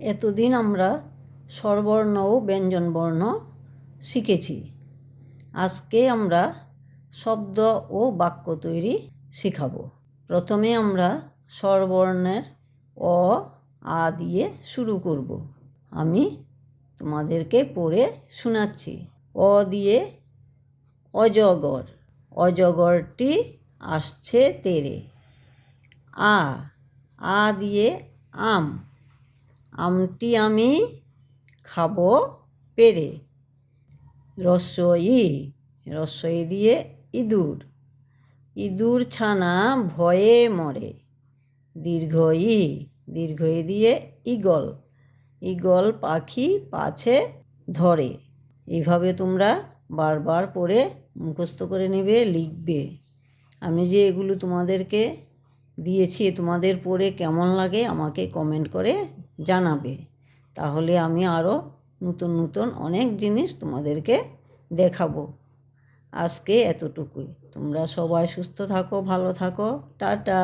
এতদিন আমরা স্বরবর্ণ ও ব্যঞ্জনবর্ণ শিখেছি। আজকে আমরা শব্দ ও বাক্য তৈরি শিখাবো। প্রথমে আমরা স্বরবর্ণের অ, আ দিয়ে শুরু করব। আমি তোমাদেরকে পড়ে শোনাচ্ছি। অ দিয়ে অজগর। অজগরটি আসছে তেরে। আ আ দিয়ে আম। আমটি আমি খাব পেরে। রস্বই রস্বই দিয়ে ইঁদুর। ইঁদুর ছানা ভয়ে মরে। দীর্ঘ ই দীর্ঘ ই দিয়ে ঈগল। ঈগল পাখি পাছে ধরে। এইভাবে তোমরা বারবার পড়ে মুখস্থ করে নেবে, লিখবে। আমি যে এগুলো তোমাদেরকে দিয়েছি তোমাদের পড়ে কেমন লাগে আমাকে কমেন্ট করে জানাবে। তাহলে আমি আরও নতুন নতুন অনেক জিনিস তোমাদেরকে দেখাবো। আজকে এতটুকুই। তোমরা সবাই সুস্থ থাকো, ভালো থাকো। টাটা।